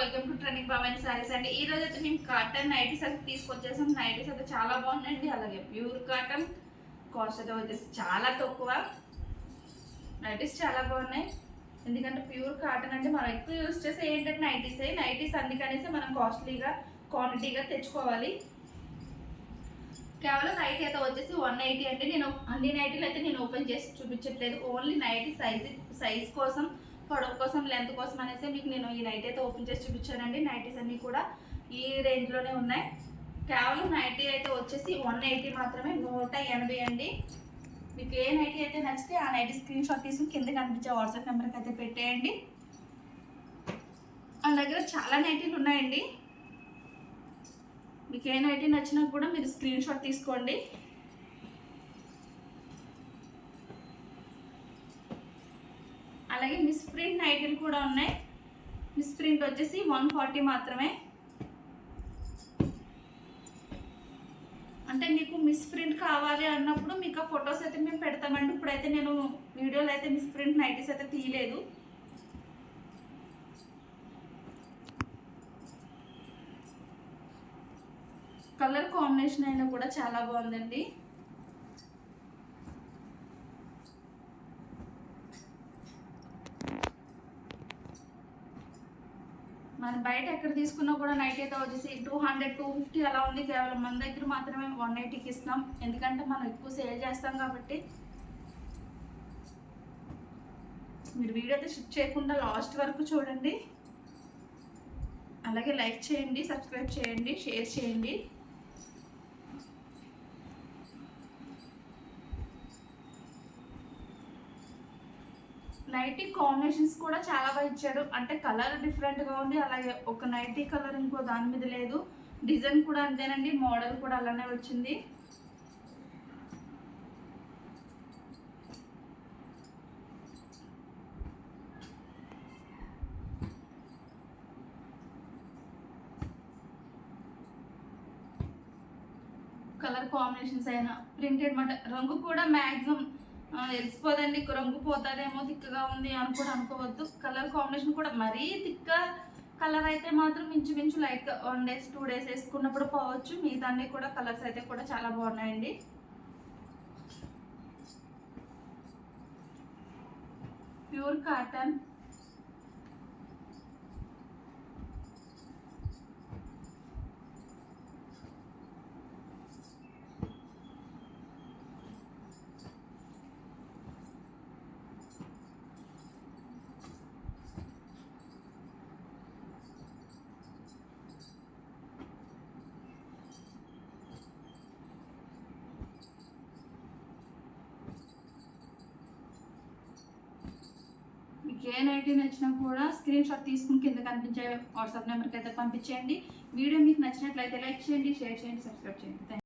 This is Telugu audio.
Welcome to trending Bhavani sarees అండి ఈ రోజు అయితే మేము కాటన్ నైటీస్ అయితే తీసుకొచ్చేసాం. నైటీస్ అయితే చాలా బాగున్నాయండి. అలాగే ప్యూర్ కాటన్ కాస్ట్ అయితే వచ్చేసి చాలా తక్కువ. నైటీస్ చాలా బాగున్నాయి. ఎందుకంటే ప్యూర్ కాటన్ అంటే మనం ఎక్కువ యూస్ చేసే ఏంటంటే నైటీస్ నైటీస్ అందుకనేసి మనం కాస్ట్లీగా క్వాంటిటీగా తెచ్చుకోవాలి. కేవలం నైటీ అయితే వచ్చేసి వన్ నైటీ అంటే నేను అన్ని నైటీలు అయితే నేను ఓపెన్ చేసి చూపించట్లేదు. ఓన్లీ నైటీ సైజ్ సైజ్ కోసం పొడవు కోసం లెంత్ కోసం అనేసి మీకు నేను ఈ నైట్ అయితే ఓపెన్ చేసి చూపించానండి. నైటీస్ అన్నీ కూడా ఈ రేంజ్లోనే ఉన్నాయి. కేవలం నైటీ అయితే వచ్చేసి వన్ ఎయిటీ మాత్రమే నూట ఎనభై అండి. మీకు ఏ నైటీ అయితే నచ్చితే ఆ నైటీ స్క్రీన్ షాట్ తీసుకుని కింద కనిపించే వాట్సాప్ నెంబర్కి అయితే పెట్టేయండి. మన దగ్గర చాలా నైటీలు ఉన్నాయండి. మీకు ఏ నైటీ నచ్చినా కూడా మీరు స్క్రీన్ షాట్ తీసుకోండి. అలాగే మిస్ ప్రింట్ నైటీలు కూడా ఉన్నాయి. మిస్ ప్రింట్ వచ్చేసి వన్ ఫార్టీ మాత్రమే. అంటే మీకు మిస్ ప్రింట్ కావాలి అన్నప్పుడు మీకు ఆ ఫొటోస్ అయితే మేము పెడతామండి ఇప్పుడైతే నేను వీడియోలో అయితే మిస్ ప్రింట్ నైటీస్ అయితే తీయలేదు. కలర్ కాంబినేషన్ అయినా కూడా చాలా బాగుందండి. మన బయట ఎక్కడ తీసుకున్నా కూడా నైట్ అయితే వచ్చేసి టూ హండ్రెడ్ టూ ఫిఫ్టీ అలా ఉంది. కేవలం మన దగ్గర మాత్రమే వన్ ఎయిటీకి ఇస్తాం. ఎందుకంటే మనం ఎక్కువ సేల్ చేస్తాం కాబట్టి. మీరు వీడియో అయితే షిఫ్ట్ చేయకుండా లాస్ట్ వరకు చూడండి. అలాగే లైక్ చేయండి సబ్స్క్రైబ్ చేయండి షేర్ చేయండి. నైటీ కాంబినేషన్స్ కూడా చాలా బాగా ఇచ్చాడు అంటే కలర్ డిఫరెంట్గా ఉంది. అలాగే ఒక నైటీ కలర్ ఇంకో దాని మీద లేదు. డిజైన్ కూడా అంతేనండి. మోడల్ కూడా అలానే వచ్చింది. కలర్ కాంబినేషన్స్ అయినా ప్రింటెడ్ మాట. రంగు కూడా మ్యాక్సిమం తెలిసిపోదండి. రంగు పోతుందేమో తిక్కగా ఉంది అని కూడా అనుకోవద్దు. కలర్ కాంబినేషన్ కూడా మరీ తిక్క కలర్ అయితే మాత్రం ఇంచుమించు light one days two days వేసుకున్నప్పుడు పోవచ్చు. మిగతాన్ని కూడా కలర్స్ అయితే కూడా చాలా బాగున్నాయండి. ప్యూర్ కాటన్ ఏ నైటీ నచ్చినా కూడా స్క్రీన్ షాట్ తీసుకుని కింద కనిపించే వాట్సాప్ నెంబర్కి అయితే పంపించేయండి. వీడియో మీకు నచ్చినట్లయితే లైక్ చేయండి షేర్ చేయండి సబ్స్క్రైబ్ చేయండి. థ్యాంక్